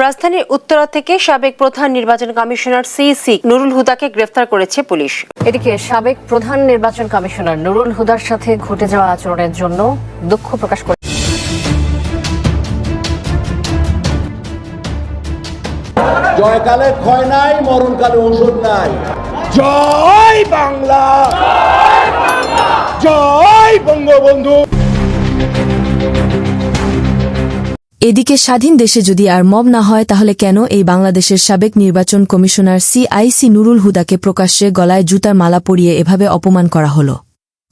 রাজধানীর উত্তরা থেকে সাবেক প্রধান নির্বাচন কমিশনার সিইসি নুরুল হুদাকে গ্রেফতার করেছে পুলিশ। এদিকে সাবেক প্রধান নির্বাচন কমিশনার নুরুল হুদার সাথে ঘটে যাওয়া আচরণের জন্য দুঃখ প্রকাশ করে। জয়কালে ক্ষয় নাই মরণকালে ওষুধ নাই। জয় বাংলা! জয় বঙ্গবন্ধু! এদিকে স্বাধীন দেশে যদি আর মব না হয়, তাহলে কেন এই বাংলাদেশের সাবেক নির্বাচন কমিশনার সিআইসি নুরুল হুদাকে প্রকাশ্যে গলায় জুতার মালা পরিয়ে এভাবে অপমান করা হল?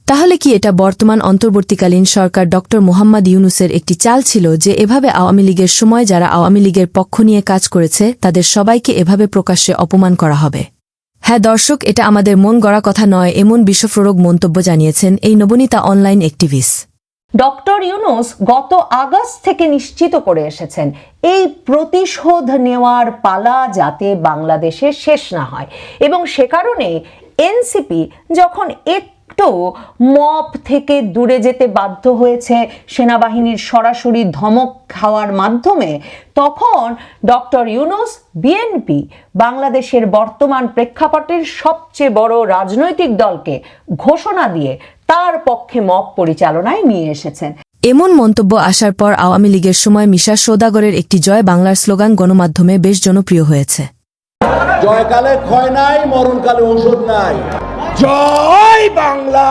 তাহলে কি এটা বর্তমান অন্তর্বর্তীকালীন সরকার ড. মোহাম্মদ ইউনুসের একটি চাল ছিল যে এভাবে আওয়ামী লীগের সময় যারা আওয়ামী লীগের পক্ষ নিয়ে কাজ করেছে, তাদের সবাইকে এভাবে প্রকাশ্যে অপমান করা হবে? হ্যাঁ দর্শক, এটা আমাদের মন গড়া কথা নয়, এমন বিশ্বপ্ররোগ মন্তব্য জানিয়েছেন এই Nabanita online activist doctor Yunus গত আগস্ট থেকে নিশ্চিত করে এসেছেন, এই প্রতিশোধ নেওয়ার পালা যাতে বাংলাদেশে শেষ না হয়। এবং সে কারণে এনসিপি যখন একটু মপ থেকে দূরে যেতে বাধ্য হয়েছে, সেনাবাহিনীর সরাসরি ধমক খাওয়ার মাধ্যমে, তখন ডক্টর ইউনুস বিএনপি বাংলাদেশের বর্তমান প্রেক্ষাপটের সবচেয়ে বড় রাজনৈতিক দলকে ঘোষণা দিয়ে তার পক্ষে মপ পরিচালনায় নিয়ে এসেছেন। এমন মন্তব্য আসার পর আওয়ামী লীগের সময় মিশা সৌদাগরের একটি জয় বাংলার স্লোগান গণমাধ্যমে বেশ জনপ্রিয় হয়েছে। জয়কালে ক্ষয় নাই মরণকালে ওষুধ নাই। জয় বাংলা!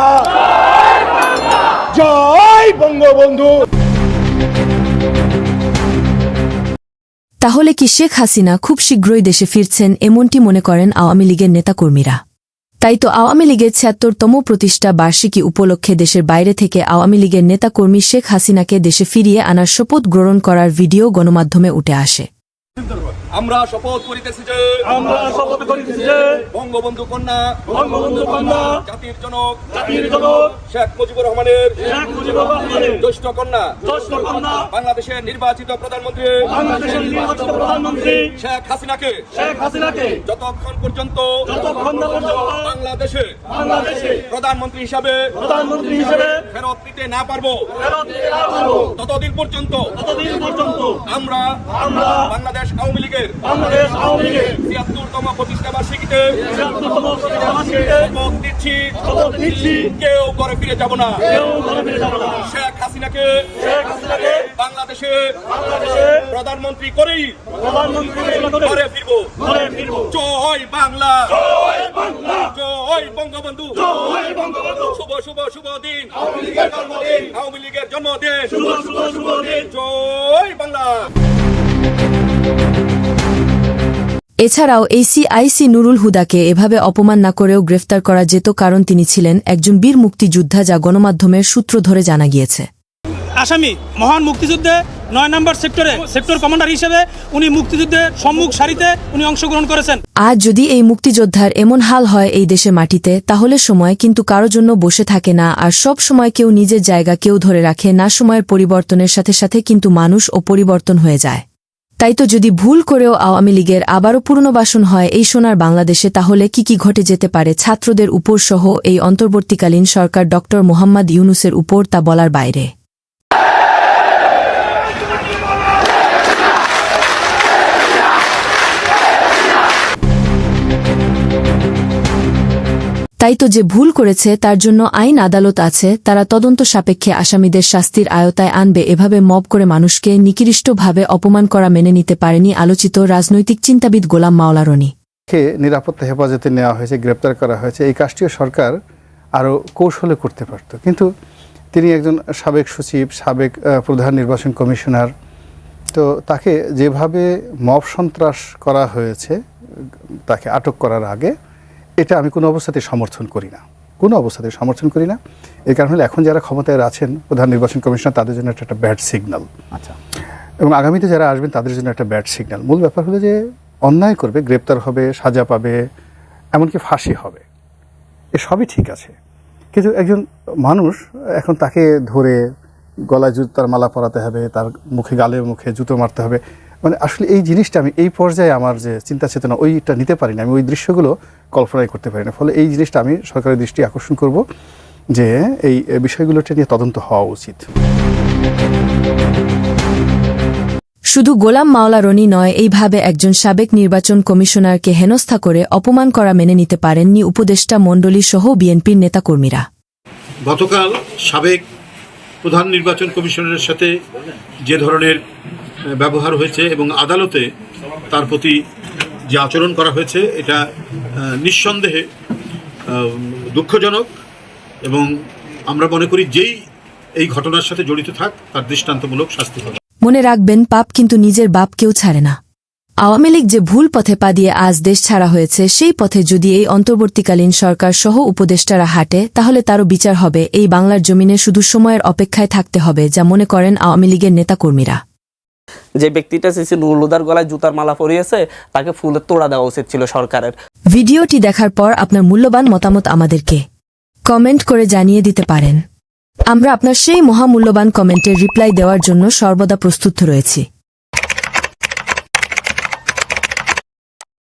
জয় বঙ্গবন্ধু! তাহলে কি শেখ হাসিনা খুব শীঘ্রই দেশে ফিরছেন এমনটি মনে করেন আওয়ামী লীগের নেতাকর্মীরা। তাই তো আওয়ামী লীগের ছিয়াত্তরতম প্রতিষ্ঠা বার্ষিকী উপলক্ষে দেশের বাইরে থেকে আওয়ামী লীগের নেতাকর্মী শেখ হাসিনাকে দেশে ফিরিয়ে আনার শপথ গ্রহণ করার ভিডিও গণমাধ্যমে উঠে আসে। আমরা শপথ করিতেছি যে আমরা শপথ করিতেছি যে বঙ্গবন্ধু কন্যা বঙ্গবন্ধু কন্যা জাতির জনক জাতির জনক শেখ মুজিবুর রহমানের শেখ মুজিবুর রহমানের জ্যেষ্ঠ কন্যা জ্যেষ্ঠ কন্যা বাংলাদেশের নির্বাচিত প্রধানমন্ত্রী বাংলাদেশের নির্বাচিত প্রধানমন্ত্রী শেখ হাসিনাকে শেখ হাসিনাকে যতক্ষণ পর্যন্ত যতক্ষণ না পর্যন্ত বাংলাদেশে বাংলাদেশে প্রধানমন্ত্রী হিসাবে প্রধানমন্ত্রী হিসেবে ফেরত দিতে না পারব ফেরত দিতে না পারব ততদিন পর্যন্ত ততদিন পর্যন্ত আমরা আমরা বাংলাদেশ আওয়ামী লীগের বাংলাদেশ আওয়ামী লীগের ছিয়াত্তরতম প্রতিষ্ঠা বার্ষিকীতে শপথ দিচ্ছি শপথ নিচ্ছি। কেউ ঘরে ফিরে যাব না। কেউ ঘরে ফিরে যাব না। শেখ হাসিনাকে শেখ হাসিনাকে বাংলাদেশে বাংলাদেশে প্রধানমন্ত্রী করেই প্রধানমন্ত্রী করে ঘরে ফিরবো। ঘরে ফিরবো। জয় বাংলা। জয় বাংলা। জয় বঙ্গবন্ধু। জয় বঙ্গবন্ধু। শুভ শুভ দিন। আওয়ামী লীগের জন্মদিন। আওয়ামী লীগের জন্মদিন। শুভ শুভ শুভ দিন। জয় বাংলা। এছাড়াও এই সিআইসি নুরুল হুদাকে এভাবে অপমান না করেও গ্রেফতার করা যেত কারণ তিনি ছিলেন একজন বীর মুক্তিযোদ্ধা যা গণমাধ্যমের সূত্র ধরে জানা গিয়েছে। আসামি মহান মুক্তিযুদ্ধে নয় নম্বর সেক্টরে, সেক্টর কমান্ডার হিসেবে উনি মুক্তিযুদ্ধের সম্মুখ সারিতে উনি অংশগ্রহণ করেছেন। আজ যদি এই মুক্তিযোদ্ধার এমন হাল হয় এই দেশে মাটিতে, তাহলে সময় কিন্তু কারও জন্য বসে থাকে না, আর সব সময় কেউ নিজের জায়গা কেউ ধরে রাখে, না সময়ের পরিবর্তনের সাথে সাথে কিন্তু মানুষ ও পরিবর্তন হয়ে যায়। তাই তো যদি ভুল করেও আওয়ামী লীগের আবারও পুনর্বাসন হয় এই সোনার বাংলাদেশে, তাহলে কি কি ঘটে যেতে পারে ছাত্রদের উপর সহ এই অন্তর্বর্তীকালীন সরকার ড মোহাম্মদ ইউনুসের উপর তা বলার বাইরে। তাই তো যে ভুল করেছে, তার জন্য আইন আদালত আছে, তারা তদন্ত সাপেক্ষে আসামিদের শাস্তির আয়তায় আনবে। এভাবে মব করে মানুষকে নিকৃষ্টভাবে অপমান করা মেনে নিতে পারেনি আলোচিত রাজনৈতিক চিন্তাবিদ গোলাম মাওলারনি নিরাপত্তা হেফাজতে নেওয়া হয়েছে, গ্রেপ্তার করা হয়েছে, এই কাজটিও সরকার আরও কৌশলে করতে পারত। কিন্তু তিনি একজন সাবেক সচিব, সাবেক প্রধান নির্বাচন কমিশনার, তো তাকে যেভাবে মব সন্ত্রাস করা হয়েছে, তাকে আটক করার আগে এটা আমি কোনো অবস্থাতে সমর্থন করি না। কোনো অবস্থাতে সমর্থন করি না। এই কারণে হলো এখন যারা ক্ষমতায় আছেন প্রধান নির্বাচন কমিশনার তাদের জন্য একটা ব্যাড সিগন্যাল আচ্ছা। এবং আগামীতে যারা আসবেন তাদের জন্য একটা ব্যাড সিগন্যাল মূল ব্যাপার হলো যে অন্যায় করবে গ্রেপ্তার হবে সাজা পাবে এমনকি ফাঁসি হবে। এ সবই ঠিক আছে। কিন্তু একজন মানুষ এখন তাকে ধরে গলায় জুতার মালা পরাতে হবে তার মুখে গালে মুখে জুতো মারতে হবে। মানে আসলে এই জিনিসটা আমি এই পর্যায়ে আমার যে চিন্তা চেতনা ওইটা নিতে পারি না আমি ওই দৃশ্যগুলো কল্পনাই করতে পারি না ফলে এই জিনিসটা আমি সরকারের দৃষ্টি আকর্ষণ করব যে এই বিষয়গুলোটা নিয়ে তদন্ত হওয়া উচিত। শুধু গোলাম মাওলা রনি নয় এইভাবে একজন সাবেক নির্বাচন কমিশনারকে হেনস্থা করে অপমান করা মেনে নিতে পারেননি উপদেষ্টা মণ্ডলী সহ বিএনপির নেতাকর্মীরা। গতকাল সাবেক প্রধান নির্বাচন কমিশনারের সাথে যে ধরনের ব্যবহার হয়েছে এবং আদালতে তার প্রতি যে আচরণ করা হয়েছে, এটা নিঃসন্দেহে দুঃখজনক এবং আমরা মনে করি যেই এই ঘটনার সাথে জড়িত থাক, তার দৃষ্টান্তমূলক শাস্তি হবে। মনে রাখবেন, পাপ কিন্তু নিজের বাপ কেউ ছাড়ে না। আওয়ামী লীগ যে ভুল পথে পা দিয়ে আজ দেশ ছাড়া হয়েছে সেই পথে যদি এই অন্তর্বর্তীকালীন সরকার সহ উপদেষ্টারা হাঁটে তাহলে তারও বিচার হবে। এই বাংলার জমিনে শুধু সময়ের অপেক্ষায় থাকতে হবে যা মনে করেন আওয়ামী লীগের নেতাকর্মীরা। যে ব্যক্তিটা সিসি নুরুলুদার গলায় জুতার মালা পরিয়েছে তাকে ফুলের তোড়া দেওয়া উচিত ছিল সরকারের। ভিডিওটি দেখার পর আপনার মূল্যবান মতামত আমাদেরকে কমেন্ট করে জানিয়ে দিতে পারেন। আমরা আপনার সেই মহামূল্যবান কমেন্টের রিপ্লাই দেওয়ার জন্য সর্বদা প্রস্তুত রয়েছি।